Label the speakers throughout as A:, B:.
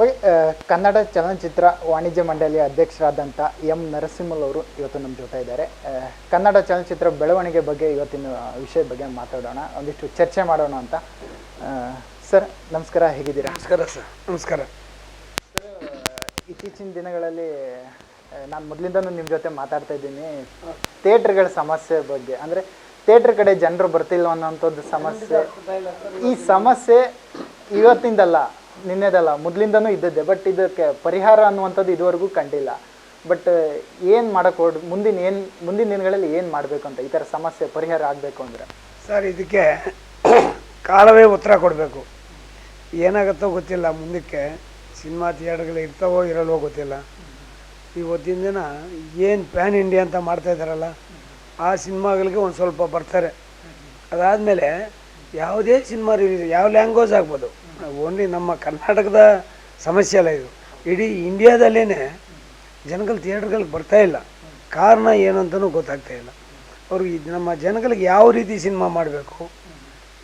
A: Okay Kannada ಚಲನಚಿತ್ರ ವಾಣಿಜ್ಯ ಮಂಡಳಿಯ ಅಧ್ಯಕ್ಷರಾದಂಥ ಎಂ ನರಸಿಂಹಲ್ ಅವರು ಇವತ್ತು ನಮ್ಮ ಜೊತೆ ಇದ್ದಾರೆ. ಕನ್ನಡ ಚಲನಚಿತ್ರ ಬೆಳವಣಿಗೆ ಬಗ್ಗೆ ಇವತ್ತಿನ ವಿಷಯದ ಬಗ್ಗೆ ಮಾತಾಡೋಣ ಒಂದಿಷ್ಟು ಚರ್ಚೆ ಮಾಡೋಣ ಅಂತ. ಸರ್ ನಮಸ್ಕಾರ ಹೇಗಿದ್ದೀರಾ?
B: ನಮಸ್ಕಾರ ಸರ್ ನಮಸ್ಕಾರ.
A: ಇತ್ತೀಚಿನ ದಿನಗಳಲ್ಲಿ ನಾನು ಮೊದಲಿಂದನೂ ನಿಮ್ಮ ಜೊತೆ ಮಾತಾಡ್ತಾ ಇದ್ದೀನಿ. ಥಿಯೇಟ್ರ್ಗಳ ಸಮಸ್ಯೆ ಬಗ್ಗೆ ಅಂದರೆ ಥಿಯೇಟ್ರ್ ಕಡೆ ಜನರು ಬರ್ತಿಲ್ಲ ಅನ್ನೋಂಥದ್ದು ಸಮಸ್ಯೆ. ಈ ಸಮಸ್ಯೆ ಇವತ್ತಿಂದಲ್ಲ ನಿನ್ನೆದಲ್ಲ, ಮೊದಲಿಂದನೂ ಇದ್ದದ್ದೇ ಬಟ್ ಇದಕ್ಕೆ ಪರಿಹಾರ ಅನ್ನುವಂಥದ್ದು ಇದುವರೆಗೂ ಕಂಡಿಲ್ಲ. ಬಟ್ ಏನು ಮಾಡಕ್ ಮುಂದಿನ ಏನು, ಮುಂದಿನ ದಿನಗಳಲ್ಲಿ ಏನು ಮಾಡಬೇಕು ಅಂತ ಈ ಥರ ಸಮಸ್ಯೆ ಪರಿಹಾರ ಆಗಬೇಕು ಅಂದರೆ.
B: ಸರ್, ಇದಕ್ಕೆ ಕಾಲವೇ ಉತ್ತರ ಕೊಡಬೇಕು. ಏನಾಗುತ್ತೋ ಗೊತ್ತಿಲ್ಲ, ಮುಂದಕ್ಕೆ ಸಿನಿಮಾ ಥಿಯೇಟರ್ಗಳು ಇರ್ತಾವೋ ಇರಲ್ವೋ ಗೊತ್ತಿಲ್ಲ. ಇವತ್ತಿನ ದಿನ ಏನು ಪ್ಯಾನ್ ಇಂಡಿಯಾ ಅಂತ ಮಾಡ್ತಾ ಇದ್ದಾರಲ್ಲ, ಆ ಸಿನಿಮಾಗಳಿಗೆ ಒಂದು ಸ್ವಲ್ಪ ಬರ್ತಾರೆ. ಅದಾದಮೇಲೆ ಯಾವುದೇ ಸಿನಿಮಾ ರಿಲೀಸ್, ಯಾವ ಲ್ಯಾಂಗ್ವೇಜ್ ಆಗ್ಬೋದು. ಓನ್ಲಿ ನಮ್ಮ ಕರ್ನಾಟಕದ ಸಮಸ್ಯೆ ಅಲ್ಲ ಇದು. ಇಡೀ ಇಂಡಿಯಾದಲ್ಲೇ ಜನಗಳು ಥಿಯೇಟ್ರ್ಗಳಿಗೆ ಬರ್ತಾ ಇಲ್ಲ. ಕಾರಣ ಏನು ಅಂತಲೂ ಗೊತ್ತಾಗ್ತಾ ಇಲ್ಲ. ಅವ್ರಿಗೆ ನಮ್ಮ ಜನಗಳಿಗೆ ಯಾವ ರೀತಿ ಸಿನಿಮಾ ಮಾಡಬೇಕು,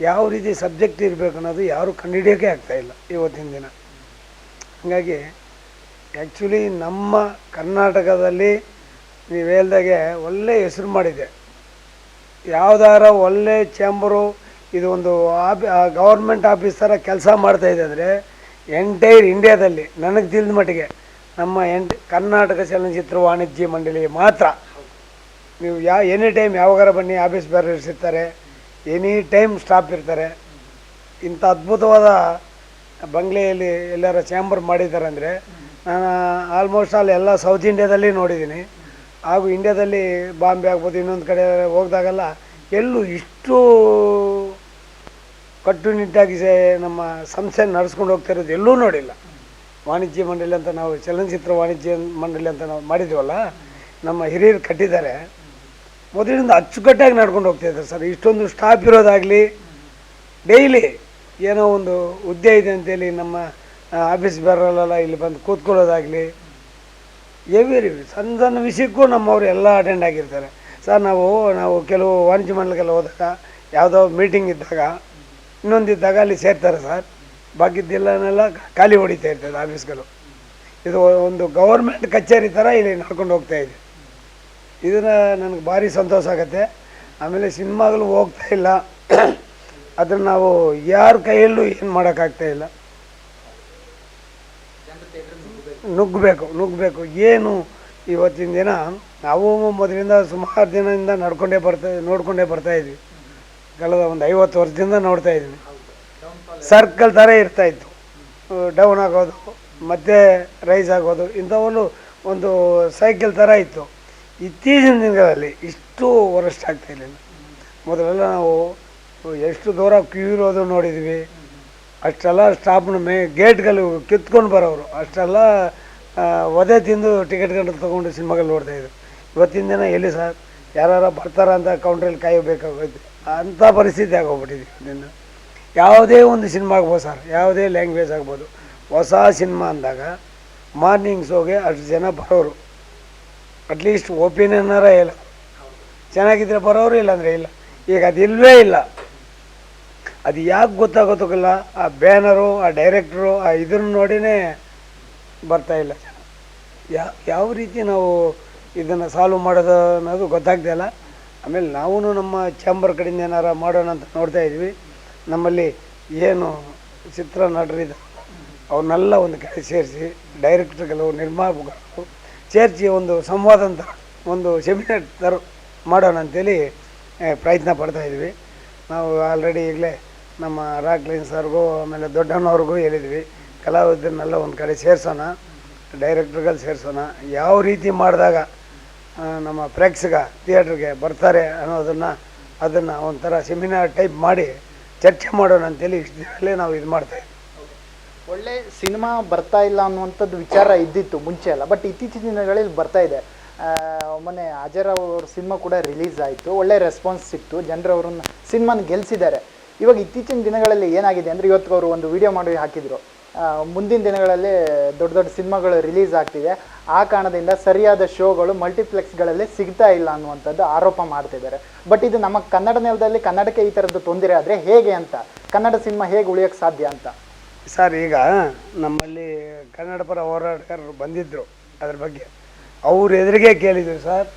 B: ಯಾವ ರೀತಿ ಸಬ್ಜೆಕ್ಟ್ ಇರಬೇಕು ಅನ್ನೋದು ಯಾರು ಕಂಡುಹಿಡಿಯೋಕೆ ಆಗ್ತಾ ಇಲ್ಲ ಇವತ್ತಿನ ದಿನ. ಹಾಗಾಗಿ ಆ್ಯಕ್ಚುಲಿ ನಮ್ಮ ಕರ್ನಾಟಕದಲ್ಲಿ ನೀವು ಹೇಳ್ದಾಗೆ ಒಳ್ಳೆ ಹೆಸರು ಮಾಡಿದೆ. ಯಾವ್ದಾರ ಒಳ್ಳೆ ಚಾಂಬರು ಇದು ಒಂದು ಆಫಿ ಗೌರ್ಮೆಂಟ್ ಆಫೀಸ್ ಥರ ಕೆಲಸ ಮಾಡ್ತಾ ಇದೆ ಅಂದರೆ ಎಂಟೈರ್ ಇಂಡಿಯಾದಲ್ಲಿ ನನಗೆ ತಿಳಿದ ಮಟ್ಟಿಗೆ, ನಮ್ಮ ಎಂಟ್, ಕರ್ನಾಟಕ ಚಲನಚಿತ್ರ ವಾಣಿಜ್ಯ ಮಂಡಳಿ ಮಾತ್ರ. ನೀವು ಯಾ ಎನಿ ಟೈಮ್ ಯಾವಾಗಾರ ಬನ್ನಿ ಆಫೀಸ್ ಬೇರೆ ಇರ್ತಾರೆ ಎನಿ ಟೈಮ್ ಸ್ಟಾಫ್ ಇರ್ತಾರೆ. ಇಂಥ ಅದ್ಭುತವಾದ ಬಂಗ್ಲೆಯಲ್ಲಿ ಎಲ್ಲರ ಚಾಂಬರ್ ಮಾಡಿದ್ದಾರೆ ಅಂದರೆ, ನಾನು ಆಲ್ಮೋಸ್ಟ್ ಆಲ್ ಎಲ್ಲ ಸೌತ್ ಇಂಡಿಯಾದಲ್ಲಿ ನೋಡಿದ್ದೀನಿ. ಹಾಗೂ ಇಂಡಿಯಾದಲ್ಲಿ ಬಾಂಬೆ ಆಗ್ಬೋದು, ಇನ್ನೊಂದು ಕಡೆ ಹೋಗ್ದಾಗೆಲ್ಲ ಎಲ್ಲೂ ಇಷ್ಟು ಕಟ್ಟುನಿಟ್ಟಾಗಿ ನಮ್ಮ ಸಂಸ್ಥೆ ನಡೆಸ್ಕೊಂಡು ಹೋಗ್ತಾ ಇರೋದು ಎಲ್ಲೂ ನೋಡಿಲ್ಲ. ವಾಣಿಜ್ಯ ಮಂಡಳಿ ಅಂತ ನಾವು ಚಲನಚಿತ್ರ ವಾಣಿಜ್ಯ ಮಂಡಳಿ ಅಂತ ನಾವು ಮಾಡಿದ್ವಲ್ಲ, ನಮ್ಮ ಹಿರಿಯರು ಕಟ್ಟಿದ್ದಾರೆ. ಮೊದಲಿಂದ ಅಚ್ಚುಕಟ್ಟಾಗಿ ನಡ್ಕೊಂಡು ಹೋಗ್ತಾ ಇದ್ದಾರೆ ಸರ್. ಇಷ್ಟೊಂದು ಸ್ಟಾಫ್ ಇರೋದಾಗಲಿ ಡೈಲಿ ಏನೋ ಒಂದು ಹುದ್ದೆ ಇದೆ ಅಂತೇಳಿ ನಮ್ಮ ಆಫೀಸ್ ಬೇರೆಲ್ಲ ಇಲ್ಲಿ ಬಂದು ಕೂತ್ಕೊಳ್ಳೋದಾಗಲಿ ಎವಿರಿ ಸಣ್ಣ ಸಣ್ಣ ವಿಷಯಕ್ಕೂ ನಮ್ಮವರು ಎಲ್ಲ ಅಟೆಂಡ್ ಆಗಿರ್ತಾರೆ. ಸರ್, ನಾವು ನಾವು ಕೆಲವು ವಾಣಿಜ್ಯ ಮಂಡಲಕ್ಕೆಲ್ಲ ಹೋದಾಗ, ಯಾವುದೋ ಮೀಟಿಂಗ್ ಇದ್ದಾಗ ಇನ್ನೊಂದಿದ್ದಾಗ ಅಲ್ಲಿ ಸೇರ್ತಾರೆ ಸರ್. ಬಾಕಿದ್ದೆಲ್ಲನೆಲ್ಲ ಖಾಲಿ ಹೊಡಿತಾ ಇರ್ತದೆ ಆಫೀಸ್ಗಳು. ಇದು ಒಂದು ಗೌರ್ಮೆಂಟ್ ಕಚೇರಿ ಥರ ಇಲ್ಲಿ ನಡ್ಕೊಂಡು ಹೋಗ್ತಾ ಇದೆ. ಇದನ್ನು ನನಗೆ ಭಾರಿ ಸಂತೋಷ ಆಗುತ್ತೆ. ಆಮೇಲೆ ಸಿನಿಮಾಗಳು ಹೋಗ್ತಾ ಇಲ್ಲ. ಅದನ್ನು ನಾವು ಯಾರ ಕೈಯಲ್ಲೂ ಏನು ಮಾಡೋಕ್ಕಾಗ್ತಾ ಇಲ್ಲ. ನುಗ್ಗಬೇಕು ನುಗ್ಗಬೇಕು. ಏನು ಇವತ್ತಿನ ದಿನ ನಾವು ಮೊದಲಿಂದ ಸುಮಾರು ದಿನದಿಂದ ನಡ್ಕೊಂಡೇ ಬರ್ತಾ, ನೋಡ್ಕೊಂಡೇ ಬರ್ತಾ ಇದ್ವಿ. ಕಳೆದ ಒಂದು ಐವತ್ತು ವರ್ಷದಿಂದ ನೋಡ್ತಾ ಇದ್ದೀನಿ. ಸರ್ಕಲ್ ಥರ ಇರ್ತಾ ಇತ್ತು. ಡೌನ್ ಆಗೋದು, ಮತ್ತೆ ರೈಸ್ ಆಗೋದು ಇಂಥವನ್ನು ಒಂದು ಸೈಕಲ್ ಥರ ಇತ್ತು. ಇತ್ತೀಚಿನ ದಿನಗಳಲ್ಲಿ ಇಷ್ಟು ವರಸ್ಟ್ ಆಗ್ತಾ ಇರಲಿಲ್ಲ ಮೊದಲೆಲ್ಲ ನಾವು ಎಷ್ಟು ದೂರ ಕ್ಯೂ ಇರೋದು ನೋಡಿದ್ವಿ. ಅಷ್ಟೆಲ್ಲ ಸ್ಟಾಪ್ನ ಮೇ ಗೇಟ್ಗಳು ಕಿತ್ಕೊಂಡು ಬರೋರು. ಅಷ್ಟೆಲ್ಲ ಒದೆ ತಿಂದು ಟಿಕೆಟ್ಗಳು ತೊಗೊಂಡು ಸಿನಿಮಾಗಳು ನೋಡ್ತಾಯಿದ್ರು ಇವತ್ತಿನ ದಿನ ಎಲ್ಲಿ ಸರ್? ಯಾರು ಬರ್ತಾರ ಅಂತ ಕೌಂಟ್ರಲ್ಲಿ ಕಾಯಬೇಕಾಗೋಯ್ತು ಅಂಥ ಪರಿಸ್ಥಿತಿ ಆಗೋಗ್ಬಿಟ್ಟಿದೆ ಇದನ್ನು ಯಾವುದೇ ಒಂದು ಸಿನಿಮಾ ಆಗ್ಬೋದು ಸರ್, ಯಾವುದೇ ಲ್ಯಾಂಗ್ವೇಜ್ ಆಗ್ಬೋದು. ಹೊಸ ಸಿನಿಮಾ ಅಂದಾಗ ಮಾರ್ನಿಂಗ್ ಶೋಗೆ ಅಷ್ಟು ಜನ ಬರೋರು. ಅಟ್ಲೀಸ್ಟ್ ಒಪಿನಿಯನ್ನಾರ ಇಲ್ಲ. ಚೆನ್ನಾಗಿದ್ದರೆ ಬರೋರು ಇಲ್ಲಾಂದರೆ ಇಲ್ಲ. ಈಗ ಅದು ಇಲ್ಲವೇ ಇಲ್ಲ. ಅದು ಯಾಕೆ ಗೊತ್ತಾಗೋದಕ್ಕಿಲ್ಲ ಆ ಬ್ಯಾನರು ಆ ಡೈರೆಕ್ಟ್ರು ಆ ಇದನ್ನು ನೋಡಿನೇ ಬರ್ತಾ ಇಲ್ಲ ಜನ. ಯಾವ ಯಾವ ರೀತಿ ನಾವು ಇದನ್ನು ಸಾಲ್ವ್ ಮಾಡೋದು ಅನ್ನೋದು ಗೊತ್ತಾಗ್ತಾ ಇಲ್ಲ. ಆಮೇಲೆ ನಾವೂ ನಮ್ಮ ಚಾಂಬರ್ ಕಡೆಯಿಂದ ಏನಾರ ಮಾಡೋಣ ಅಂತ ನೋಡ್ತಾ ಇದ್ವಿ. ನಮ್ಮಲ್ಲಿ ಏನು ಚಿತ್ರ ನಟರಿದ ಅವನ್ನೆಲ್ಲ ಒಂದು ಕಡೆ ಸೇರಿಸಿ ಡೈರೆಕ್ಟ್ರ್ಗಳು ನಿರ್ಮಾಪಕರು ಸೇರಿಸಿ ಒಂದು ಸಂವಾದ ಅಂತ ಒಂದು ಸೆಮಿನಾರ್ ಥರ ಮಾಡೋಣ ಅಂತೇಳಿ ಪ್ರಯತ್ನ ಪಡ್ತಾಯಿದ್ವಿ ನಾವು ಆಲ್ರೆಡಿ ಈಗಲೇ ನಮ್ಮ ರಾಕ್ಲಿನ್ ಸರ್ಗೂ, ಆಮೇಲೆ ದೊಡ್ಡಣ್ಣವ್ರಿಗೂ ಹೇಳಿದ್ವಿ, ಕಲಾವಿದರನ್ನೆಲ್ಲ ಒಂದು ಕಡೆ ಸೇರಿಸೋಣ ಡೈರೆಕ್ಟ್ರ್ಗಳು ಸೇರಿಸೋಣ, ಯಾವ ರೀತಿ ಮಾಡಿದಾಗ ನಮ್ಮ ಪ್ರೇಕ್ಷಕ ಥಿಯೇಟ್ರಿಗೆ ಬರ್ತಾರೆ ಅನ್ನೋದನ್ನು ಅದನ್ನು ಒಂಥರ ಸೆಮಿನಾರ್ ಟೈಪ್ ಮಾಡಿ ಚರ್ಚೆ ಮಾಡೋಣ ಅಂತೇಳಿ ಇಷ್ಟು ದಿನಲ್ಲೇ ನಾವು ಇದು ಮಾಡ್ತಾಯಿದ್ವಿ
A: ಒಳ್ಳೆ ಸಿನಿಮಾ ಬರ್ತಾ ಇಲ್ಲ ಅನ್ನುವಂಥದ್ದು ವಿಚಾರ ಇದ್ದಿತ್ತು ಮುಂಚೆ ಅಲ್ಲ ಬಟ್ ಇತ್ತೀಚಿನ ದಿನಗಳಲ್ಲಿ ಬರ್ತಾ ಇದೆ. ಮೊನ್ನೆ ಅಜರ್ ಅವ್ರ ಸಿನಿಮಾ ಕೂಡ ರಿಲೀಸ್ ಆಯಿತು, ಒಳ್ಳೆ ರೆಸ್ಪಾನ್ಸ್ ಸಿಕ್ತು, ಜನರು ಅವ್ರನ್ನ ಸಿನಿಮಾನ ಗೆಲ್ಸಿದ್ದಾರೆ. ಇವಾಗ ಇತ್ತೀಚಿನ ದಿನಗಳಲ್ಲಿ ಏನಾಗಿದೆ ಅಂದರೆ ಇವತ್ತು ಅವರು ಒಂದು ವಿಡಿಯೋ ಮಾಡಿ ಹಾಕಿದರು. ಮುಂದಿನ ದಿನಗಳಲ್ಲಿ ದೊಡ್ಡ ದೊಡ್ಡ ಸಿನಿಮಾಗಳು ರಿಲೀಸ್ ಆಗ್ತಿದೆ. ಆ ಕಾರಣದಿಂದ ಸರಿಯಾದ ಶೋಗಳು, ಮಲ್ಟಿಪ್ಲೆಕ್ಸ್ಗಳಲ್ಲಿ ಸಿಗ್ತಾ ಇಲ್ಲ ಅನ್ನುವಂಥದ್ದು ಆರೋಪ ಮಾಡ್ತಿದ್ದಾರೆ ಬಟ್ ಇದು ನಮ್ಮ ಕನ್ನಡ ನೆಲದಲ್ಲಿ ಕನ್ನಡಕ್ಕೆ ಈ ಥರದ್ದು ತೊಂದರೆ ಆದರೆ ಹೇಗೆ ಅಂತ, ಕನ್ನಡ ಸಿನಿಮಾ ಹೇಗೆ ಉಳಿಯೋಕ್ಕೆ ಸಾಧ್ಯ ಅಂತ?
B: ಸರ್, ಈಗ ನಮ್ಮಲ್ಲಿ ಕನ್ನಡ ಪರ ಹೋರಾಟಗಾರರು ಬಂದಿದ್ದರು ಅದ್ರ ಬಗ್ಗೆ. ಅವ್ರ ಎದುರಿಗೆ ಕೇಳಿದರು, ಸರ್,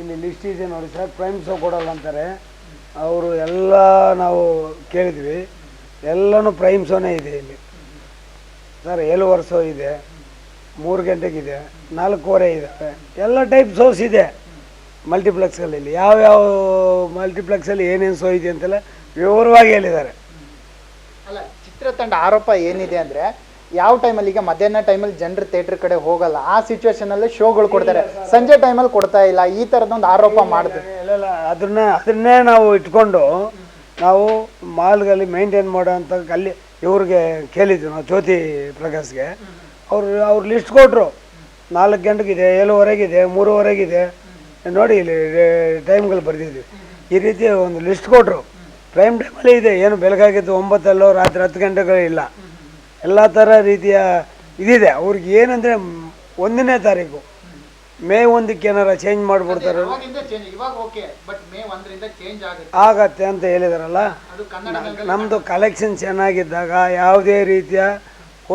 B: ಇಲ್ಲಿ ಲಿಸ್ಟ್ ಇದೆ ನೋಡಿ, ಸರ್, ಪ್ರೈಮ್ ಶೋ ಕೊಡಲ್ಲ ಅಂತಾರೆ. ಅವರು ಎಲ್ಲ ನಾವು ಕೇಳಿದ್ವಿ. ಎಲ್ಲನೂ ಪ್ರೈಮ್ ಶೋನೇ ಇದೆ ಇಲ್ಲಿ. ಸರ್ ಏಳು ವರ್ಷ ಇದೆ ಮೂರು ಗಂಟೆಗಿದೆ ನಾಲ್ಕೂವರೆ ಇದ್ದಾವೆ ಎಲ್ಲ ಟೈಪ್ ಸೋಸ್ ಇದೆ. ಮಲ್ಟಿಪ್ಲೆಕ್ಸ್ಗಳಲ್ಲಿ ಯಾವ್ಯಾವ ಮಲ್ಟಿಪ್ಲೆಕ್ಸಲ್ಲಿ ಏನೇನು ಸೋ ಇದೆ ಅಂತೆಲ್ಲ ವಿವರವಾಗಿ ಹೇಳಿದ್ದಾರೆ.
A: ಅಲ್ಲ ಚಿತ್ರತಂಡ ಆರೋಪ ಏನಿದೆ ಅಂದರೆ ಯಾವ ಟೈಮಲ್ಲಿ ಈಗ ಮಧ್ಯಾಹ್ನ ಟೈಮಲ್ಲಿ ಜನರು ಥಿಯೇಟರ್ ಕಡೆ ಹೋಗಲ್ಲ ಆ ಸಿಚುವೇಶನಲ್ಲಿ ಶೋಗಳು ಕೊಡ್ತಾರೆ. ಸಂಜೆ ಟೈಮಲ್ಲಿ ಕೊಡ್ತಾ ಇಲ್ಲ ಈ ಥರದೊಂದು ಆರೋಪ ಮಾಡ್ತಾರೆ
B: ಇಲ್ಲ ಅದನ್ನ ಅದನ್ನೇ ನಾವು ಇಟ್ಕೊಂಡು ನಾವು ಮಾಲ್ಗಳಲ್ಲಿ ಮೇಂಟೈನ್ ಮಾಡೋ ಅಂತ ಅಲ್ಲಿ ಇವ್ರಿಗೆ ಕೇಳಿದ್ವಿ ನಾವು ಜ್ಯೋತಿ ಪ್ರಕಾಶ್ಗೆ. ಅವರು, ಅವ್ರು ಲಿಸ್ಟ್ ಕೊಟ್ಟರು ನಾಲ್ಕು ಗಂಟೆಗಿದೆ, ಏಳುವರೆಗಿದೆ, ಮೂರುವರೆಗಿದೆ. ನೋಡಿ ಇಲ್ಲಿ ಟೈಮ್ಗಳು ಬರೆದಿದ್ವಿ. ಈ ರೀತಿ ಒಂದು ಲಿಸ್ಟ್ ಕೊಟ್ಟರು ಪ್ರೈಮ್ ಟೈಮಲ್ಲಿ ಇದೆ, ಏನು ಬೆಳಗಾಗಿದ್ದು ಒಂಬತ್ತಲ್ಲೋ ರಾತ್ರಿ ಹತ್ತು ಗಂಟೆಗಳು ಇಲ್ಲ. ಎಲ್ಲ ಥರ ರೀತಿಯ ಇದಿದೆ. ಅವ್ರಿಗೆ ಏನಂದರೆ ಒಂದನೇ ತಾರೀಕು. ಮೇ ಒಂದಕ್ಕೆ ಏನಾರ ಚೇಂಜ್ ಮಾಡಿಬಿಡ್ತಾರೆ?
A: ಇವಾಗ ಓಕೆ ಬಟ್ ಮೇ ಒಂದರಿಂದ ಚೇಂಜ್ ಆಗುತ್ತೆ.
B: ಆಗತ್ತೆ ಅಂತ ಹೇಳಿದಾರಲ್ಲ?
A: ಅದು ಕನ್ನಡ
B: ನಮ್ಮದು ಕಲೆಕ್ಷನ್ ಚೆನ್ನಾಗಿದ್ದಾಗ ಯಾವುದೇ ರೀತಿಯ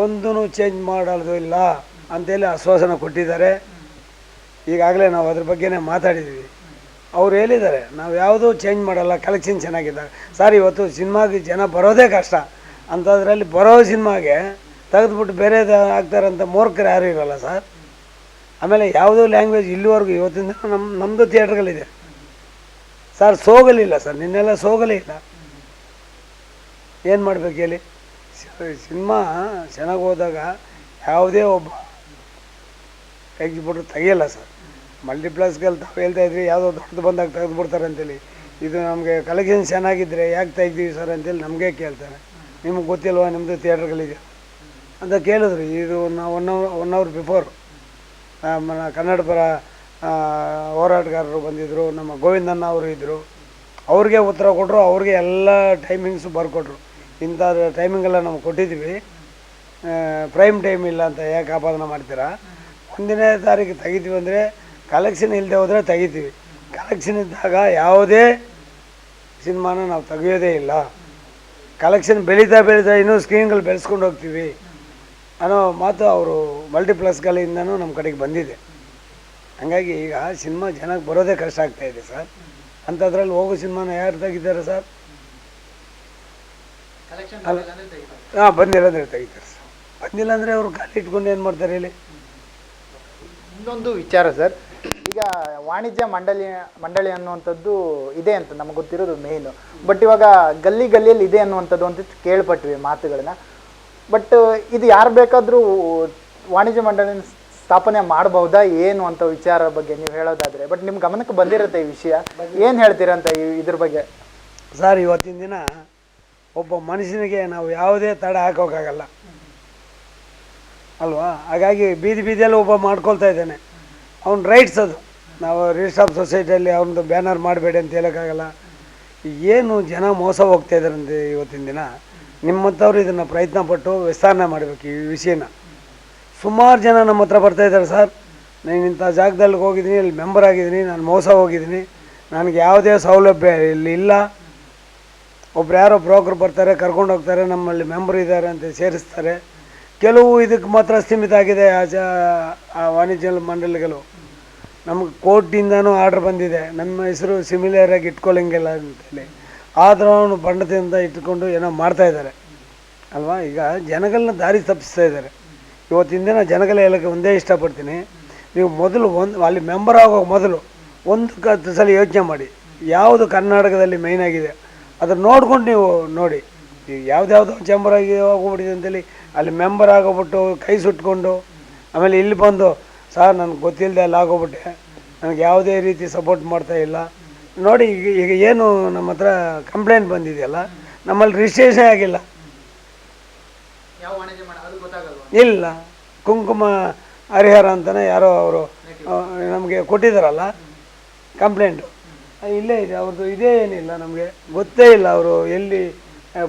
B: ಒಂದೂ ಚೇಂಜ್ ಮಾಡೋದು ಇಲ್ಲ ಅಂತೇಳಿ ಆಶ್ವಾಸನೆ ಕೊಟ್ಟಿದ್ದಾರೆ. ಈಗಾಗಲೇ ನಾವು ಅದ್ರ ಬಗ್ಗೆನೇ ಮಾತಾಡಿದ್ದೀವಿ ಅವ್ರು ಹೇಳಿದ್ದಾರೆ ನಾವು ಯಾವುದೂ ಚೇಂಜ್ ಮಾಡಲ್ಲ ಕಲೆಕ್ಷನ್ ಚೆನ್ನಾಗಿದ್ದಾಗ. ಸರ್ ಇವತ್ತು ಸಿನಿಮಾಗೆ ಜನ ಬರೋದೇ ಕಷ್ಟ. ಅಂಥದ್ರಲ್ಲಿ ಬರೋ ಸಿನಿಮಾಗೆ ತೆಗೆದ್ಬಿಟ್ಟು ಬೇರೆದು ಹಾಕ್ತಾರಂತ ಮೂರ್ಖರು ಯಾರೂ ಇರಲ್ಲ ಸರ್ ಆಮೇಲೆ ಯಾವುದೋ ಲ್ಯಾಂಗ್ವೇಜ್ ಇಲ್ಲಿವರೆಗೂ ಇವತ್ತಿಂದ ನಮ್ಮ ನಮ್ಮದು ಥಿಯೇಟ್ರ್ಗಳಿದೆ ಸರ್ ಸೋಗಲಿಲ್ಲ ಸರ್ ನಿನ್ನೆಲ್ಲ ಸೋಗಲೇ ಇಲ್ಲ. ಏನು ಮಾಡಬೇಕು ಹೇಳಿ? ಸಿನಿಮಾ ಚೆನ್ನಾಗಿ ಹೋದಾಗ ಯಾವುದೇ ಒಬ್ಬ ತೆಗೆದ್ಬಿಟ್ರು, ತೆಗಿಯಲ್ಲ ಸರ್ ಮಲ್ಟಿಪ್ಲೆಕ್ಸ್ಗಳು ತಾವು ಹೇಳ್ತಾ ಇದ್ರಿ, ಯಾವುದೋ ದೊಡ್ಡದು ಬಂದಾಗ ತೆಗೆದುಬಿಡ್ತಾರೆ ಅಂತೇಳಿ. ಇದು ನಮಗೆ ಕಲೆಕ್ಷನ್ ಚೆನ್ನಾಗಿದ್ದರೆ ಯಾಕೆ ತೆಗ್ದೀವಿ ಸರ್ ಅಂತೇಳಿ ನಮಗೆ ಕೇಳ್ತಾರೆ. ನಿಮಗೆ ಗೊತ್ತಿಲ್ವಾ ನಿಮ್ಮದು ಥಿಯೇಟ್ರ್ಗಳಿದೆ ಅಂತ ಕೇಳಿದ್ರು. ಇದು one one hour one hour before Kannada ಪರ ಹೋರಾಟಗಾರರು ಬಂದಿದ್ದರು ನಮ್ಮ ಗೋವಿಂದಣ್ಣ ಅವರು ಇದ್ದರು ಅವ್ರಿಗೆ ಉತ್ತರ ಕೊಟ್ಟರು ಅವ್ರಿಗೆ ಎಲ್ಲ ಟೈಮಿಂಗ್ಸು ಬರ್ಕೊಟ್ರು. ಇಂಥ ಟೈಮಿಂಗೆಲ್ಲ ನಾವು ಕೊಟ್ಟಿದ್ವಿ ಪ್ರೈಮ್ ಟೈಮ್ ಇಲ್ಲ ಅಂತ ಯಾಕೆ ಆಪಾದನೆ ಮಾಡ್ತೀರಾ? ಒಂದನೇ ತಾರೀಕು ತೆಗಿತೀವಿ ಅಂದರೆ ಕಲೆಕ್ಷನ್ ಇಲ್ಲದೆ ಹೋದರೆ ತೆಗಿತೀವಿ. ಕಲೆಕ್ಷನ್ ಇದ್ದಾಗ ಯಾವುದೇ ಸಿನಿಮಾನ ನಾವು ತೆಗೆಯೋದೇ ಇಲ್ಲ. ಕಲೆಕ್ಷನ್ ಬೆಳೀತಾ ಬೆಳೀತಾ ಇನ್ನೂ ಸ್ಕ್ರೀನ್ಗಳು ಬೆಳೆಸ್ಕೊಂಡು ಹೋಗ್ತೀವಿ. ಅನ್ನೋ ಮಾತು ಅವರು ಮಲ್ಟಿಪ್ಲೆಕ್ಸ್ಗಳಿಂದನೂ ನಮ್ಮ ಕಡೆಗೆ ಬಂದಿದೆ. ಹಂಗಾಗಿ ಈಗ ಸಿನಿಮಾ ಜನಕ್ಕೆ ಬರೋದೇ ಕಷ್ಟ ಆಗ್ತಾ ಇದೆ ಸರ್. ಅಂಥದ್ರಲ್ಲಿ ಹೋಗೋ ಸಿನಿಮಾನ ಯಾರು ತೆಗಿದ್ದಾರೆ ಸರ್? ಹಾಂ ಬಂದಿಲ್ಲ ಅಂದರೆ ತೆಗಿತಾರೆ ಸರ್. ಬಂದಿಲ್ಲ ಅಂದರೆ ಅವರು ಖಾಲಿ ಇಟ್ಕೊಂಡು ಏನು ಮಾಡ್ತಾರೆ ಹೇಳಿ?
A: ಇನ್ನೊಂದು ವಿಚಾರ ಸರ್. ಈಗ ವಾಣಿಜ್ಯ ಮಂಡಳಿ ಮಂಡಳಿ ಅನ್ನುವಂಥದ್ದು ಇದೆ ಅಂತ ನಮಗೆ ಗೊತ್ತಿರೋದು ಮೇಯ್ನು ಬಟ್ ಇವಾಗ ಗಲ್ಲಿ ಗಲ್ಲಿಯಲ್ಲಿ ಇದೆ ಅನ್ನುವಂಥದ್ದು ಅಂತ ಕೇಳ್ಪಟ್ವಿ ಮಾತುಗಳನ್ನ. ಬಟ್, ಇದು ಯಾರು ಬೇಕಾದರೂ ವಾಣಿಜ್ಯ ಮಂಡಳಿನ ಸ್ಥಾಪನೆ ಮಾಡಬಹುದಾ, ಏನು ಅಂತ ವಿಚಾರ ಬಗ್ಗೆ ನೀವು ಹೇಳೋದಾದರೆ? ಬಟ್ ನಿಮ್ಮ ಗಮನಕ್ಕೆ ಬಂದಿರುತ್ತೆ ಈ ವಿಷಯ. ಏನು ಹೇಳ್ತೀರಂತ ಈ ಇದ್ರ ಬಗ್ಗೆ?
B: ಸರ್, ಇವತ್ತಿನ ದಿನ ಒಬ್ಬ ಮನುಷ್ಯನಿಗೆ ನಾವು ಯಾವುದೇ ತಡ ಹಾಕೋಕ್ಕಾಗಲ್ಲ ಅಲ್ವಾ? ಹಾಗಾಗಿ ಬೀದಿ ಬೀದಿಯಲ್ಲಿ ಒಬ್ಬ ಮಾಡ್ಕೊಳ್ತಾ ಇದ್ದಾನೆ. ಅವ್ನ ರೈಟ್ಸ್ ಅದು. ನಾವು ರಿಜಿಸ್ಟರ್ ಆಫ್ ಸೊಸೈಟಿಯಲ್ಲಿ ಅವ್ನದ್ದು ಬ್ಯಾನರ್ ಮಾಡಬೇಡಿ ಅಂತ ಹೇಳೋಕ್ಕಾಗಲ್ಲ. ಏನು ಜನ ಮೋಸ ಹೋಗ್ತಾ ಇದ್ದಾರಂತೆ ಇವತ್ತಿನ ದಿನ? ನಿಮ್ಮಂಥವ್ರು ಇದನ್ನು ಪ್ರಯತ್ನ ಪಟ್ಟು ವಿಸ್ತರಣೆ ಮಾಡಬೇಕು ಈ ವಿಷಯನ. ಸುಮಾರು ಜನ ನಮ್ಮ ಹತ್ರ ಬರ್ತಾ ಇದ್ದಾರೆ ಸರ್. ನಾನು ಇಂಥ ಜಾಗದಲ್ಲಿ ಹೋಗಿದ್ದೀನಿ, ಇಲ್ಲಿ ಮೆಂಬರ್ ಆಗಿದ್ದೀನಿ, ನಾನು ಮೋಸ ಹೋಗಿದ್ದೀನಿ. ನನಗೆ ಯಾವುದೇ ಸೌಲಭ್ಯ ಇಲ್ಲಿ ಇಲ್ಲ. ಒಬ್ರು ಯಾರೋ ಬ್ರೋಕರ್ ಬರ್ತಾರೆ, ಕರ್ಕೊಂಡು ಹೋಗ್ತಾರೆ, ನಮ್ಮಲ್ಲಿ ಮೆಂಬರ್ ಇದ್ದಾರೆ ಅಂತ ಸೇರಿಸ್ತಾರೆ. ಕೆಲವು ಇದಕ್ಕೆ ಮಾತ್ರ ಸೀಮಿತ ಆಗಿದೆ ಆ ಆ ವಾಣಿಜ್ಯ ಮಂಡಳಿಗಳು. ನಮಗೆ ಕೋರ್ಟಿಂದನೂ ಆರ್ಡ್ರ್ ಬಂದಿದೆ. ನಮ್ಮ ಹೆಸರು ಸಿಮಿಲಿಯರಾಗಿ ಇಟ್ಕೊಳ್ಳಂಗಿಲ್ಲ ಅಂತೇಳಿ. ಆದರೂ ಅವನು ಬಂಡದಿಂದ ಇಟ್ಟುಕೊಂಡು ಏನೋ ಮಾಡ್ತಾ ಇದ್ದಾರೆ. ಅಲ್ವಾ? ಈಗ ಜನಗಳನ್ನ ದಾರಿ ತಪ್ಪಿಸ್ತಾ ಇದ್ದಾರೆ. ಇವತ್ತಿನ ದಿನ ಜನಗಳ ಹೇಳಕ್ಕೆ ಒಂದೇ ಇಷ್ಟಪಡ್ತೀನಿ. ನೀವು ಮೊದಲು ಒಂದು, ಅಲ್ಲಿ ಮೆಂಬರ್ ಆಗೋ ಮೊದಲು ಒಂದು ಕತ್ತು ಸಲ ಯೋಚನೆ ಮಾಡಿ. ಯಾವುದು ಕರ್ನಾಟಕದಲ್ಲಿ ಮೈನ್ ಆಗಿದೆ. ಅದನ್ನು ನೋಡ್ಕೊಂಡು ನೀವು ನೋಡಿ. ಈಗ ಯಾವ್ದ್ಯಾವುದೋ ಚೆಂಬರ್ ಆಗಿ ಹೋಗ್ಬಿಟ್ಟಿದೆ ಅಂತೇಳಿ, ಅಲ್ಲಿ ಮೆಂಬರ್ ಆಗೋಗ್ಬಿಟ್ಟು ಕೈ ಸುಟ್ಕೊಂಡು, ಆಮೇಲೆ ಇಲ್ಲಿ ಬಂದು, ಸರ್, ನನಗೆ ಗೊತ್ತಿಲ್ಲದೆ ಅಲ್ಲಿ ಆಗೋಗ್ಬಿಟ್ಟೆ. ನನಗೆ ಯಾವುದೇ ರೀತಿ ಸಪೋರ್ಟ್ ಮಾಡ್ತಾ ಇಲ್ಲ. ನೋಡಿ ಈಗ ಈಗ ಏನು ನಮ್ಮ ಹತ್ರ ಕಂಪ್ಲೇಂಟ್ ಬಂದಿದೆಯಲ್ಲ ನಮ್ಮಲ್ಲಿ ರಿಜಿಸ್ಟ್ರೇಷನ್ ಆಗಿಲ್ಲ. ಇಲ್ಲ. ಕುಂಕುಮ ಹರಿಹರ ಅಂತಲೇ ಯಾರೋ ಅವರು ನಮಗೆ ಕೊಟ್ಟಿದ್ದಾರಲ್ಲ ಕಂಪ್ಲೇಂಟು ಇಲ್ಲೇ ಇದೆ ಅವ್ರದ್ದು ಇದೇ ಏನಿಲ್ಲ ನಮಗೆ. ಗೊತ್ತೇ ಇಲ್ಲ ಅವರು ಎಲ್ಲಿ